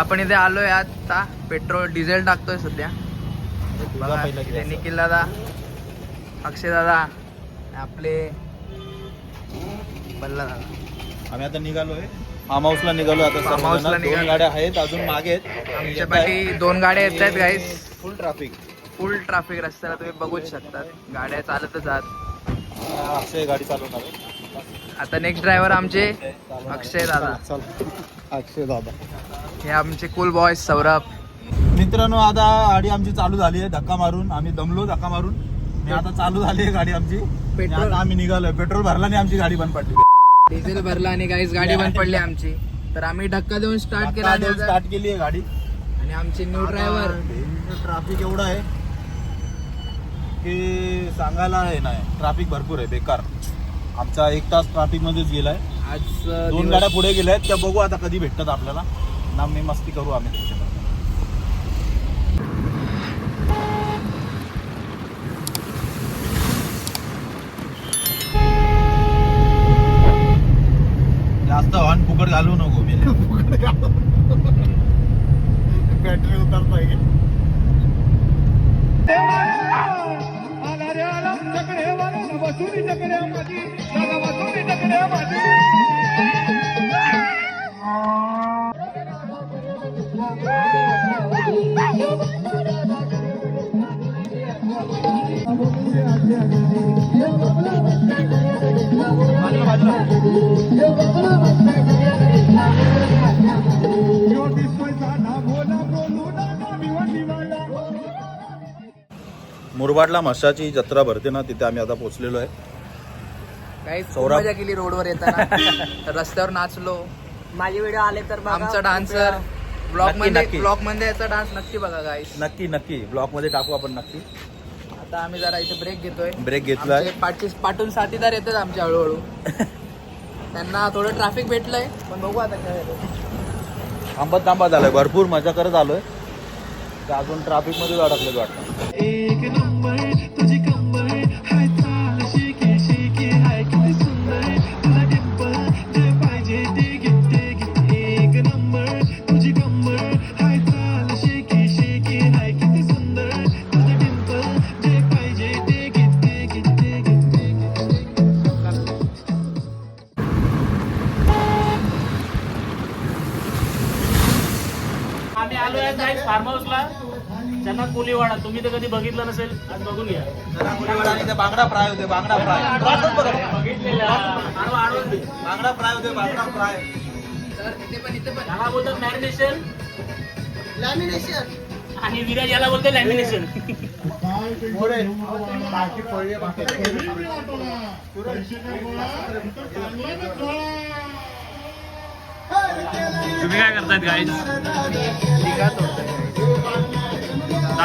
आपण इथे आलोय आता. पेट्रोल डिझेल टाकतोय सध्या. निखिल दादा अक्षय दादा आपले बल्ला दादा. आम्ही आता निघालोय. फार्म हाऊसला निघालो आता Farm house ला सर्वजण. दोन निघालो. गाड्या आहेत अजून मागे आहेत. आमच्या पाठी दोन गाड्या येत आहेत गाईस फुल ट्रॅफिक फुल ट्रॅफिक रस्त्याला तुम्ही बघूच शकतात. गाड्या चालतच आहात. अक्षय गाडी चालवणार आहे. आता नेक्स्ट ड्रायव्हर आमचे अक्षय दादा. चल. अक्षय दादा. हे आमचे कुल बॉयज सौरभ. मित्रांनो आता गाडी आमची चालू झाली आहे धक्का मारून. आम्ही दमलो धक्का मारून. आणि आता चालू झाली आहे गाडी आमची. पेट्रोल- आता आम्ही निघालोय. पेट्रोल भरला आणि आमची गाडी बंद पडली. डिझेल भरला आणि गाईस गाडी बंद पडली आमची. तर आम्ही धक्का देऊन स्टार्ट केला. स्टार्ट केली आहे गाडी. आणि आमचे न्यू ड्रायव्हर ट्रॅफिक एवढं आहे की सांगायला आहे नाही. ट्रॅफिक भरपूर आहे बेकार. आमचा एक तास ट्रॅफिक मध्येच गेलाय. आज दोन गाड्या पुढे गेल्या आहेत त्या बघू आता कधी भेटतात आपल्याला. ना मी मस्ती करू आम्ही त्यांच्याबरोबर. जास्त हॉर्न फुकट घालू नको मी battery basura y te queremos a ti, la. Thank you. मुरबाडला म्हशाची जत्रा भरते ना तिथे आम्ही आता पोहोचलेलो आहे. काही सौरभ. मजा केली रोडवर येताना. रस्त्यावर नाचलो. माझे व्हिडिओ आले तर बघा. आमचा डान्सर ब्लॉक नक्की, मध्ये नक्की. ब्लॉकमध्ये याचा डान्स नक्की बघा गाईस नक्की नक्की. ब्लॉकमध्ये टाकू आपण नक्की. आता आम्ही जरा इथे ब्रेक घेतोय. ब्रेक घेतलाय आमचे पाठी पाठून साथीदार येतात आमचे हळूहळू. त्यांना थोडं ट्रॅफिक भेटलंय. पण बघू आता काय होतं. थांबत थांबत आलोय भरपूर मजा करत आलोय. तर अजून ट्रॅफिकमध्ये अडकलेलो वाटतं. आम्ही आलो आहे फार्म हाऊसला त्यांना कोलीवाडा. तुम्ही तर कधी बघितलं नसेल. आज बघून घ्या. बांगडा फ्राय होते बांगडा फ्राय. बघितलेलं. आडवा आडवून दे. बांगडा फ्राय होते बांगडा फ्राय. तर इथे पण इथे पण. त्याला बोलतात मॅरिनेशन आणि विराज याला बोलते लॅमिनेशन तुम्ही काय करतायत गाईज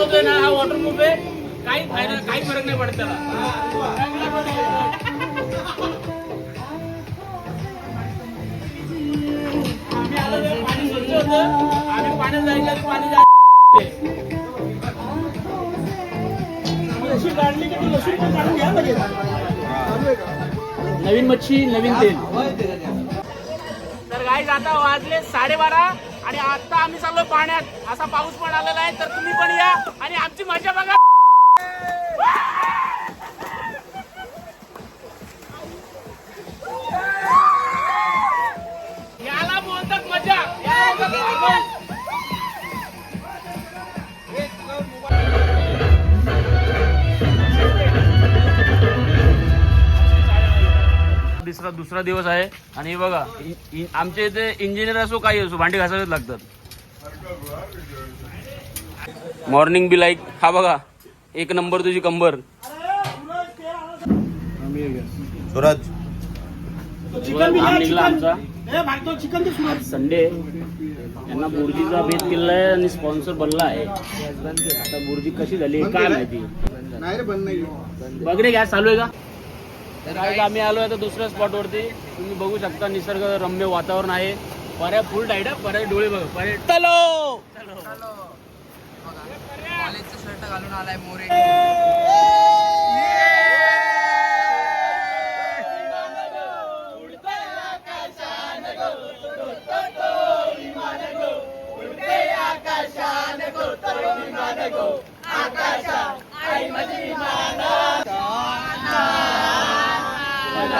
होतोय ना हा वॉटरप्रूफ आहे. काही फायदा काही फरक नाही पडत त्याला. पाणी स्वच्छ होतं. आम्ही पाण्यात पाणी. नवीन मच्छी नवीन तेल. तर गाईज आता वाजले साडेबारा. आणि आता आम्ही चाललो पाण्यात. असा पाऊस पण आलेला आहे तर तुम्ही पण या. आणि आमची मजा बघा. दुसरा दुसरा दिवस आहे. आणि हे बघा आमच्या इथे इंजिनियर असो काही असो भांडी घासावेच लागतात. मॉर्निंग बी लाईक हा बघा एक नंबर तुझी कंबर. सूरज. चिकन निघला आमचा. संडे यांना बुर्जीचा भेद केलेला आहे आणि स्पॉन्सर बनला आहे. आता बुर्जी कशी झाली काय माहिती? बघ रे गॅस चालू आहे का? तर आज आम्ही आलो आहे तर दुसऱ्या स्पॉटवरती तुम्ही बघू शकता निसर्ग रम्य वातावरण आहे. पर्या फुल टाईट आहे पर्या डोळे बघ पर्या चलो! कॉलेजचा शर्ट घालून आलाय मोरे.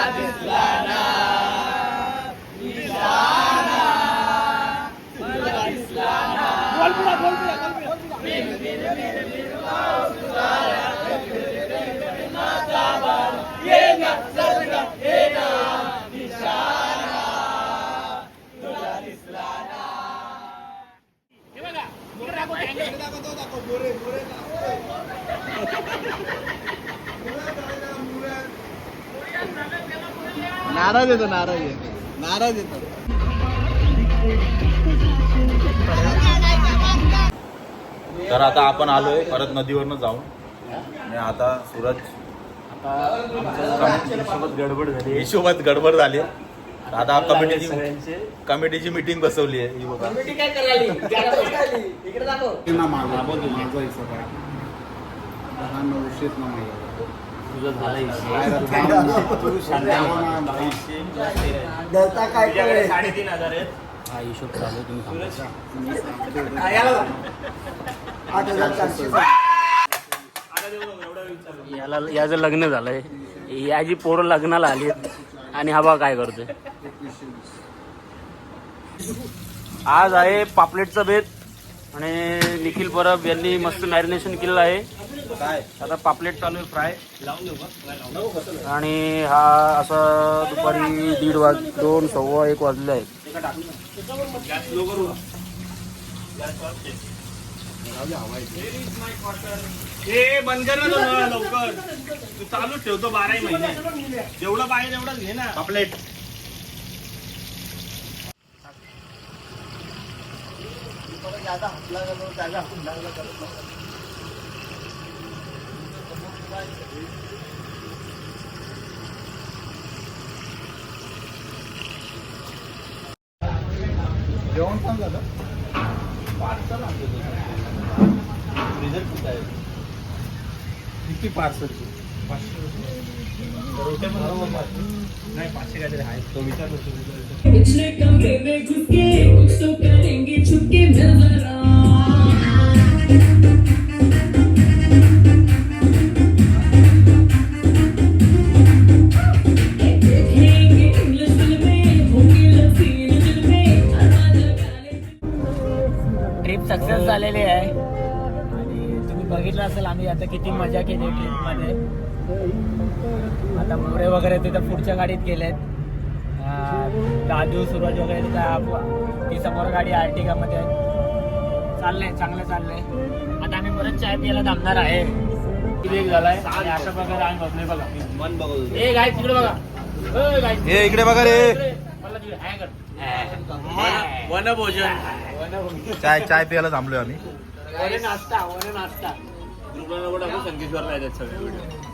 हे नाराज येतो नाराज येतो नाराज येतो तर आता आपण आलोय परत नदीवरनं जाऊन. आणि आता सूरज हिशोबात गडबड झाली. हिशोबात गडबड झाली. आता कमिटीची कमिटीची मीटिंग बसवली आहे ही बघा. काय करायली? इकडे दाखव. तुझं झालं? साडेतीन हजार आहेत. हा हिशोब चालू तुम्ही याला याचं लग्न झालंय. याची पोरं लग्नाला आली आणि हा बा काय करतोय. आज आहे पापलेटचा बेत आणि निखिल परब यांनी मस्त मॅरिनेशन केलेलं आहे. काय? आता पापलेट चालू आहे फ्राय. आणि हा असा दुपारी दीड वाज दोन सव्वा एक वाजले आहेत. हे बंद कर. ना तू लवकर. तू चालूच ठेवतो बाराही महिने. जेवढं पाहिजे तेवढंच घे ना. पापलेट. जेवण पण झालं. पार्सल पार्सलची नाही पाचशे आहे. किती विचारलो पिछले कमरे में घुस के कुछ तो करेंगे छुपके झालेली आहे. आणि तुम्ही बघितलं असेल आम्ही आता किती मजा केली ट्रिपमध्ये आता मोरे वगैरे तिथं पुढच्या गाडीत गेलेत. दादू सूरज वगैरे तिथं आप- ती समोर गाडी आर्टिकामध्ये आहे. चाललंय चांगलं चाललंय. आता आम्ही परत चाय प्यायला थांबणार आहे. झालाय? अशा प्रकारे आम्ही बघा. मन बघू ए गाय तिकडे बघा. ए, इकडे बघा रे. मला तिकडे वनभोजन चाय चाय प्यायला थांबलोय आम्ही वने नाश्ता वने नाश्ता संकेश्वरला येतात सगळे व्हिडिओ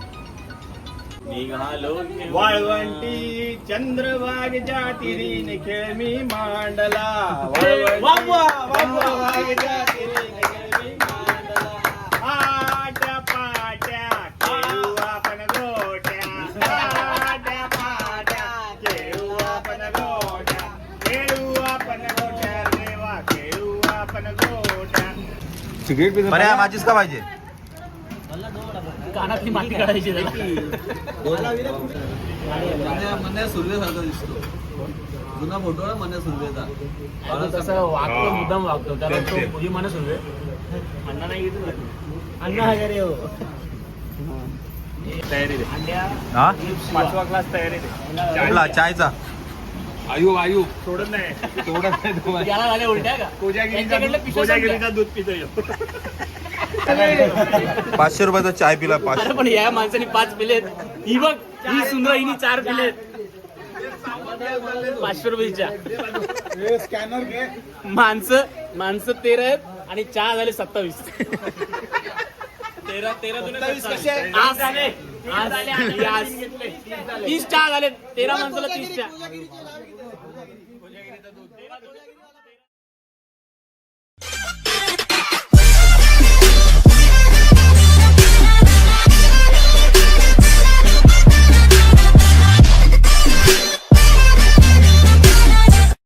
निघालो वाळवंटी चंद्रभागेच्या तिरीने खेळ मी मांडला वाळवंटी तिरीने गोट्या बऱ्या माझीच का पाहिजे कानातली माती काढायची मन्या सुर्वेसारखा दिसतो. जुना फोटो आहे मन्या सुर्वेचा तसं वागतो मुद्दाम वागतो. त्याला तो मुली म्हणत होते अण्णा नाही घेतो अण्णा वगैरे हो. तयारी दे हा? पाचवा क्लास तयारी दे चायचा? आयु आयु. सोडत नाही. सोडत नाही तुम्हाला. याला झाले उलट्या का? कोजागिरीचा त्यांच्याकडलं पिशव्या कोजागिरीचा दूध पितो. पाचशे रुपयाचा चाय पिला पाचशे. अरे पण या माणसाने पाच पिलेत. ही बघ ही सुंदर हिने चार पिलेत. पाचशे रुपयाच्या. स्कॅनर घे माणसं माणसं तेरा आहेत आणि चहा झाले सत्तावीस. तेरा तेरा कसे आहे? आज झाले. आज झाले आणि आज तीस चहा झाले. तेरा माणसाला तीस चहा कोजागिरीचं दूध.